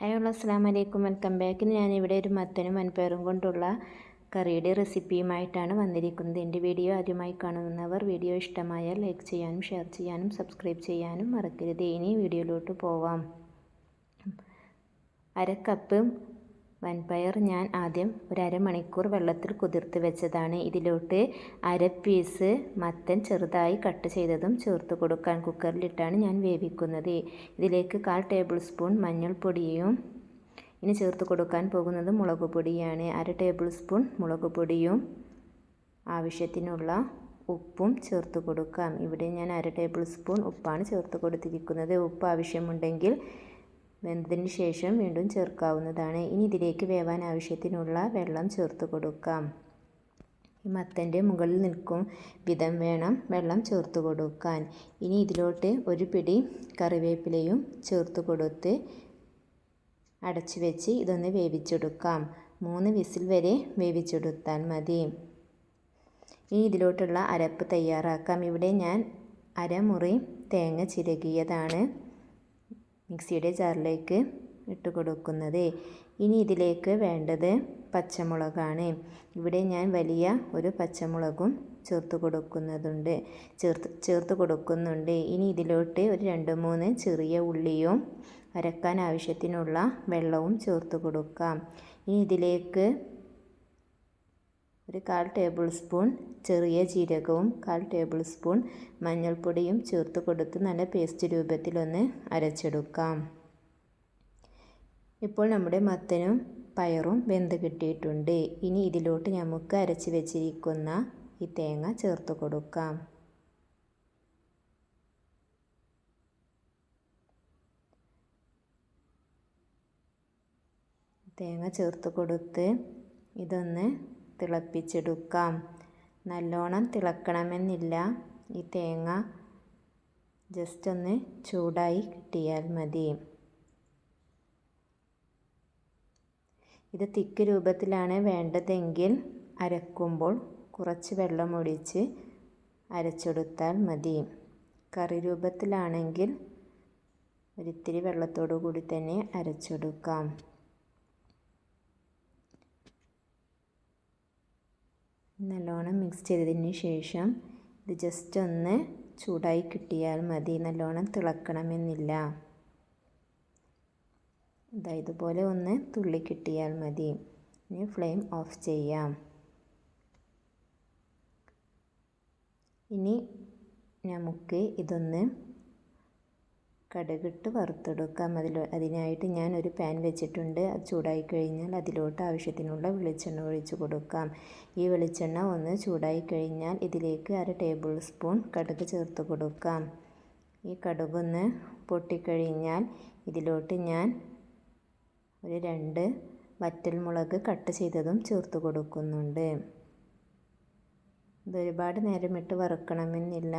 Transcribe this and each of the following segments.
Hi ഉള്ള അസ്സാം വലൈക്കും വെൽക്കം ബാക്ക്. ഞാനിവിടെ ഒരു മത്തനും മൻപേറും കൊണ്ടുള്ള കറിയുടെ റെസിപ്പിയുമായിട്ടാണ് വന്നിരിക്കുന്നത്. എന്റെ വീഡിയോ ആദ്യമായി കാണുന്നവർ വീഡിയോ ഇഷ്ടമായാൽ ലൈക്ക് ചെയ്യാനും ഷെയർ ചെയ്യാനും സബ്സ്ക്രൈബ് ചെയ്യാനും മറക്കരുത്. ഇനി വീഡിയോയിലോട്ട് പോവാം. അര കപ്പ് വൻപയർ ഞാൻ ആദ്യം ഒരു അരമണിക്കൂർ വെള്ളത്തിൽ കുതിർത്ത് വെച്ചതാണ്. ഇതിലോട്ട് അര പീസ് മത്തൻ ചെറുതായി കട്ട് ചെയ്തതും ചേർത്ത് കൊടുക്കാൻ കുക്കറിലിട്ടാണ് ഞാൻ വേവിക്കുന്നത്. ഇതിലേക്ക് കാൽ ടേബിൾ സ്പൂൺ മഞ്ഞൾപ്പൊടിയും ഇനി ചേർത്ത് കൊടുക്കാൻ പോകുന്നത് മുളക് പൊടിയാണ്. അര ടേബിൾ സ്പൂൺ മുളക് പൊടിയും ആവശ്യത്തിനുള്ള ഉപ്പും ചേർത്ത് കൊടുക്കാം. ഇവിടെ ഞാൻ അര ടേബിൾ സ്പൂൺ ഉപ്പാണ് ചേർത്ത് കൊടുത്തിരിക്കുന്നത്. ഉപ്പ് ആവശ്യമുണ്ടെങ്കിൽ വെന്തതിന് ശേഷം വീണ്ടും ചേർക്കാവുന്നതാണ്. ഇനി ഇതിലേക്ക് വേവാൻ ആവശ്യത്തിനുള്ള വെള്ളം ചേർത്ത് കൊടുക്കാം. ഈ മത്തന്റെ മുകളിൽ നിൽക്കും വിധം വേണം വെള്ളം ചേർത്ത് കൊടുക്കാൻ. ഇനി ഇതിലോട്ട് ഒരു പിടി കറിവേപ്പിലയും ചേർത്ത് കൊടുത്ത് അടച്ചു വെച്ച് ഇതൊന്ന് വേവിച്ചെടുക്കാം. മൂന്ന് വിസിൽ വരെ വേവിച്ചെടുത്താൽ മതി. ഇനി ഇതിലോട്ടുള്ള അരപ്പ് തയ്യാറാക്കാം. ഇവിടെ ഞാൻ അരമുറി തേങ്ങ ചിരകിയതാണ്. മിക്സിയുടെ ജാറിലേക്ക് ഇട്ട് കൊടുക്കുന്നത്. ഇനി ഇതിലേക്ക് വേണ്ടത് പച്ചമുളകാണ്. ഇവിടെ ഞാൻ വലിയ ഒരു പച്ചമുളകും ചേർത്ത് കൊടുക്കുന്നതുണ്ട്. ചേർത്ത് ചേർത്ത് കൊടുക്കുന്നുണ്ട്. ഇനി ഇതിലോട്ട് ഒരു രണ്ട് മൂന്ന് ചെറിയ ഉള്ളിയും അരക്കാൻ ആവശ്യത്തിനുള്ള വെള്ളവും ചേർത്ത് കൊടുക്കാം. ഇനി ഇതിലേക്ക് ഒരു കാൽ ടേബിൾ സ്പൂൺ ചെറിയ ജീരകവും കാൽ ടേബിൾ സ്പൂൺ മഞ്ഞൾപ്പൊടിയും ചേർത്ത് കൊടുത്ത് നല്ല പേസ്റ്റ് രൂപത്തിലൊന്ന് അരച്ചെടുക്കാം. ഇപ്പോൾ നമ്മുടെ മത്തനും പയറും വെന്ത് കിട്ടിയിട്ടുണ്ട്. ഇനി ഇതിലോട്ട് നമുക്ക് അരച്ച് വെച്ചിരിക്കുന്ന ഈ തേങ്ങ ചേർത്ത് കൊടുക്കാം. തേങ്ങ ചേർത്ത് കൊടുത്ത് ഇതൊന്ന് തിളപ്പിച്ചെടുക്കാം. നല്ലോണം തിളക്കണമെന്നില്ല. ഈ തേങ്ങ ജസ്റ്റ് ഒന്ന് ചൂടായി കിട്ടിയാൽ മതി. ഇത് തിക്ക് രൂപത്തിലാണ് വേണ്ടതെങ്കിൽ അരക്കുമ്പോൾ കുറച്ച് വെള്ളമൊഴിച്ച് അരച്ചെടുത്താൽ മതി. കറി രൂപത്തിലാണെങ്കിൽ ഒരിത്തിരി വെള്ളത്തോടു കൂടി തന്നെ അരച്ചെടുക്കാം. നല്ലോണം മിക്സ് ചെയ്തതിന് ശേഷം ഇത് ജസ്റ്റ് ഒന്ന് ചൂടായി കിട്ടിയാൽ മതി. നല്ലോണം തിളക്കണമെന്നില്ല. ഇതാ ഇതുപോലെ ഒന്ന് തുള്ളി കിട്ടിയാൽ മതി. ഇനി ഫ്ലെയിം ഓഫ് ചെയ്യാം. ഇനി നമുക്ക് ഇതൊന്ന് കടുകിട്ട് വറുത്തെടുക്കാം. അതിൽ അതിനായിട്ട് ഞാൻ ഒരു പാൻ വെച്ചിട്ടുണ്ട്. അത് ചൂടായി കഴിഞ്ഞാൽ അതിലോട്ട് ആവശ്യത്തിനുള്ള വെളിച്ചെണ്ണ ഒഴിച്ചു കൊടുക്കാം. ഈ വെളിച്ചെണ്ണ ഒന്ന് ചൂടായി കഴിഞ്ഞാൽ ഇതിലേക്ക് അര ടേബിൾ സ്പൂൺ കടുക് ചേർത്ത് കൊടുക്കാം. ഈ കടുകൊന്ന് പൊട്ടിക്കഴിഞ്ഞാൽ ഇതിലോട്ട് ഞാൻ ഒരു രണ്ട് വറ്റൽമുളക് കട്ട് ചെയ്തതും ചേർത്ത് കൊടുക്കുന്നുണ്ട്. ഇതൊരുപാട് നേരം ഇട്ട് വറുക്കണമെന്നില്ല.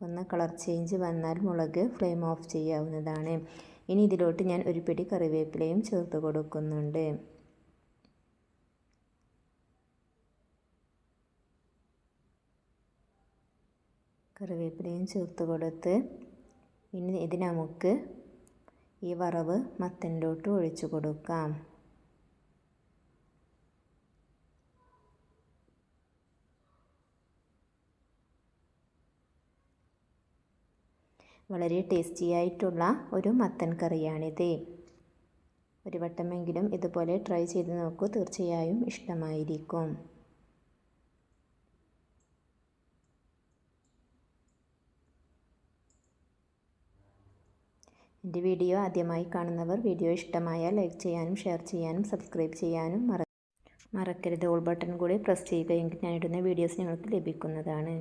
ഒന്ന് കളർ ചേഞ്ച് വന്നാൽ മുളക് ഫ്ലെയിം ഓഫ് ചെയ്യാവുന്നതാണ്. ഇനി ഇതിലോട്ട് ഞാൻ ഒരു പിടി കറിവേപ്പിലയും ചേർത്ത് കൊടുക്കുന്നുണ്ട്. കറിവേപ്പിലയും ചേർത്ത് കൊടുത്ത് ഇനി ഇത് നമുക്ക് ഈ വറവ് മത്തനിലോട്ട് ഒഴിച്ചു കൊടുക്കാം. വളരെ ടേസ്റ്റി ആയിട്ടുള്ള ഒരു മത്തൻ കറിയാണിത്. ഒരു വട്ടമെങ്കിലും ഇതുപോലെ ട്രൈ ചെയ്ത് നോക്കൂ തീർച്ചയായും ഇഷ്ടമായിരിക്കും. എന്റെ വീഡിയോ ആദ്യമായി കാണുന്നവർ വീഡിയോ ഇഷ്ടമായാൽ ലൈക്ക് ചെയ്യാനും ഷെയർ ചെയ്യാനും സബ്സ്ക്രൈബ് ചെയ്യാനും മറ മറക്കരുത്. ഓൾ ബട്ടൺ കൂടി പ്രസ് ചെയ്യുക എങ്കിൽ ഞാനിടുന്ന വീഡിയോസ് നിങ്ങൾക്ക് ലഭിക്കുന്നതാണ്.